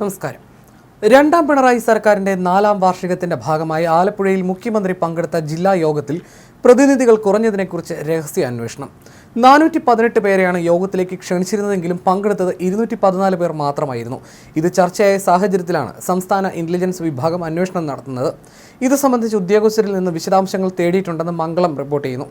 നമസ്കാരം. രണ്ടാം പിണറായി സർക്കാരിന്റെ നാലാം വാർഷികത്തിന്റെ ഭാഗമായി ആലപ്പുഴയിൽ മുഖ്യമന്ത്രി പങ്കെടുത്ത ജില്ലാ യോഗത്തിൽ പ്രതിനിധികൾ കുറഞ്ഞതിനെക്കുറിച്ച് രഹസ്യ അന്വേഷണം നാനൂറ്റി പതിനെട്ട് പേരെയാണ് യോഗത്തിലേക്ക് ക്ഷണിച്ചിരുന്നതെങ്കിലും പങ്കെടുത്തത് ഇരുന്നൂറ്റി പതിനാല് പേർ മാത്രമായിരുന്നു. ഇത് ചർച്ചയായ സാഹചര്യത്തിലാണ് സംസ്ഥാന ഇന്റലിജൻസ് വിഭാഗം അന്വേഷണം നടത്തുന്നത്. ഇത് സംബന്ധിച്ച് ഉദ്യോഗസ്ഥരിൽ നിന്ന് വിശദാംശങ്ങൾ തേടിയിട്ടുണ്ടെന്ന് മംഗളം റിപ്പോർട്ട് ചെയ്യുന്നു.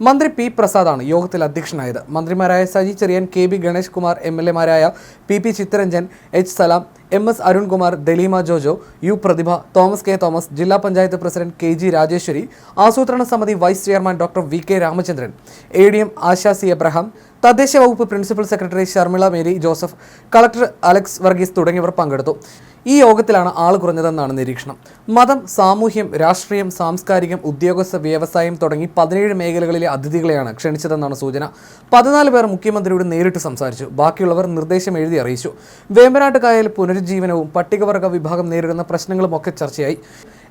മന്ത്രി പി പ്രസാദാണ് യോഗത്തിൽ അധ്യക്ഷനായത്. മന്ത്രിമാരായ Saji Cheriyan K B Ganesh Kumar M L എമാരായ P P Chitharanjan H Salam M S Arunkumar Daleema Jojo U Prathibha Thomas K Thomas ജില്ലാ panchayat president K G Rajeshwari ആസൂത്രണ സമിതി vice chairman doctor V K Ramachandran A D M Asha C Abraham തദ്ദേശ വകുപ്പ് principal secretary Sharmila Mary Joseph collector Alex Varghese തുടങ്ങിയവർ പങ്കെടുത്തു. ഈ യോഗത്തിലാണ് ആൾ കുറഞ്ഞതെന്നാണ് നിരീക്ഷണം. മതം സാമൂഹ്യം രാഷ്ട്രീയം സാംസ്കാരികം ഉദ്യോഗസ്ഥ വ്യവസായം തുടങ്ങി പതിനേഴ് മേഖലകളിലെ അതിഥികളെയാണ് ക്ഷണിച്ചതെന്നാണ് സൂചന. പതിനാല് പേർ മുഖ്യമന്ത്രിയോട് നേരിട്ട് സംസാരിച്ചു. ബാക്കിയുള്ളവർ നിർദ്ദേശം എഴുതി അറിയിച്ചു. വേമ്പനാട്ട് കായൽ പുനരുജ്ജീവനവും പട്ടികവർഗ വിഭാഗം നേരിടുന്ന പ്രശ്നങ്ങളും ഒക്കെ ചർച്ചയായി.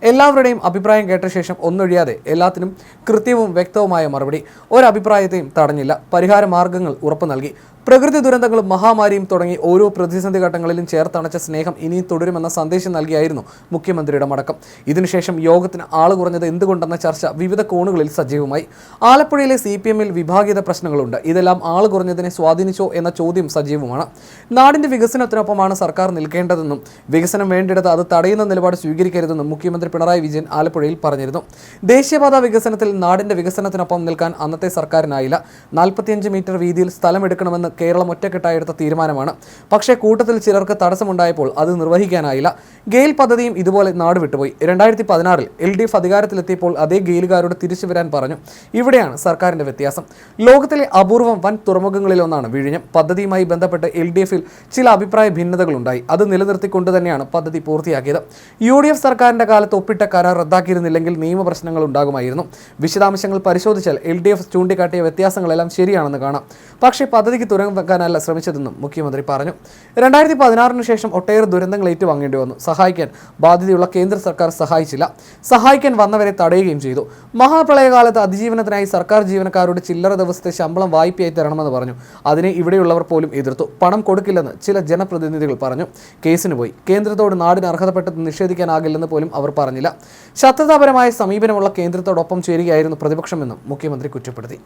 എല്ലാവരുടെയും അഭിപ്രായം കേട്ട ശേഷം ഒന്നൊഴിയാതെ എല്ലാത്തിനും കൃത്യവും വ്യക്തവുമായ മറുപടി. ഒരഭിപ്രായത്തെയും തടഞ്ഞില്ല. പരിഹാര മാർഗങ്ങൾ ഉറപ്പു നൽകി. പ്രകൃതി ദുരന്തങ്ങളും മഹാമാരിയും തുടങ്ങി ഓരോ പ്രതിസന്ധി ഘട്ടങ്ങളിലും ചേർത്തണച്ച സ്നേഹം ഇനിയും തുടരുമെന്ന സന്ദേശം നൽകിയായിരുന്നു മുഖ്യമന്ത്രിയുടെ മടക്കം. ഇതിനുശേഷം യോഗത്തിന് ആൾ കുറഞ്ഞത് എന്തുകൊണ്ടെന്ന ചർച്ച വിവിധ കോണുകളിൽ സജീവമായി. ആലപ്പുഴയിലെ സി പി എമ്മിൽ വിഭാഗീയത പ്രശ്നങ്ങളുണ്ട്. ഇതെല്ലാം ആൾ കുറഞ്ഞതിനെ സ്വാധീനിച്ചോ എന്ന ചോദ്യം സജീവമാണ്. നാടിന്റെ വികസനത്തിനൊപ്പമാണ് സർക്കാർ നിൽക്കേണ്ടതെന്നും വികസനം വേണ്ടിടത്ത് അത് തടയുന്ന നിലപാട് സ്വീകരിക്കരുതെന്നും മുഖ്യമന്ത്രി പിണറായി വിജയൻ ആലപ്പുഴയിൽ പറഞ്ഞിരുന്നു. ദേശീയപാത വികസനത്തിൽ നാടിന്റെ വികസനത്തിനൊപ്പം നിൽക്കാൻ അന്നത്തെ സർക്കാരിനായില്ല. നാൽപ്പത്തിയഞ്ച് മീറ്റർ വീതിയിൽ സ്ഥലമെടുക്കണമെന്ന് കേരളം ഒറ്റക്കെട്ടായി എടുത്ത തീരുമാനമാണ്. പക്ഷേ കൂട്ടത്തിൽ ചിലർക്ക് തടസ്സമുണ്ടായപ്പോൾ അത് നിർവഹിക്കാനായില്ല. ഗെയിൽ പദ്ധതിയും ഇതുപോലെ നാട് വിട്ടുപോയി. രണ്ടായിരത്തി പതിനാറിൽ എൽ ഡി എഫ് അധികാരത്തിലെത്തിയപ്പോൾ അതേ ഗെയിലുകാരോട് തിരിച്ചു വരാൻ പറഞ്ഞു. ഇവിടെയാണ് സർക്കാരിന്റെ വ്യത്യാസം. ലോകത്തിലെ അപൂർവം വൻ തുറമുഖങ്ങളിലൊന്നാണ് വിഴിഞ്ഞം. പദ്ധതിയുമായി ബന്ധപ്പെട്ട് എൽ ഡി എഫിൽ ചില അഭിപ്രായ ഭിന്നതകളുണ്ടായി. അത് നിലനിർത്തിക്കൊണ്ട് തന്നെയാണ് പദ്ധതി പൂർത്തിയാക്കിയത്. യു ഡി എഫ് സർക്കാരിന്റെ കാലത്ത് ഒപ്പിട്ട കരാർ റദ്ദാക്കിയിരുന്നില്ലെങ്കിൽ നിയമപ്രശ്നങ്ങൾ ഉണ്ടാകുമായിരുന്നു. വിശദാംശങ്ങൾ പരിശോധിച്ചാൽ എൽ ഡി എഫ് ചൂണ്ടിക്കാട്ടിയ വ്യത്യാസങ്ങളെല്ലാം ശരിയാണെന്ന് കാണാം. പക്ഷേ പദ്ധതിക്ക് തുരങ്കം വെക്കാനല്ല ശ്രമിച്ചതെന്നും മുഖ്യമന്ത്രി പറഞ്ഞു. രണ്ടായിരത്തി പതിനാറിന് ശേഷം ഒട്ടേറെ ദുരന്തങ്ങൾ ഏറ്റുവാങ്ങേണ്ടി വന്നു. സഹായിക്കാൻ ബാധ്യതയുള്ള കേന്ദ്ര സർക്കാർ സഹായിച്ചില്ല. സഹായിക്കാൻ വന്നവരെ തടയുകയും ചെയ്തു. മഹാപ്രളയകാലത്ത് അതിജീവനത്തിനായി സർക്കാർ ജീവനക്കാരുടെ ചില്ലറ ദിവസത്തെ ശമ്പളം വായ്പയായി തരണമെന്ന് പറഞ്ഞു. അതിനെ ഇവിടെയുള്ളവർ പോലും എതിർത്തു. പണം കൊടുക്കില്ലെന്ന് ചില ജനപ്രതിനിധികൾ പറഞ്ഞു. കേസിന് പോയി. കേന്ദ്രത്തോട് നാടിന് അർഹതപ്പെട്ടത് നിഷേധിക്കാനാകില്ലെന്ന് പോലും അവർ പറഞ്ഞില്ല. ശത്രുതാപരമായ സമീപനമുള്ള കേന്ദ്രത്തോടൊപ്പം ചേരുകയായിരുന്നു പ്രതിപക്ഷമെന്നും മുഖ്യമന്ത്രി കുറ്റപ്പെടുത്തി.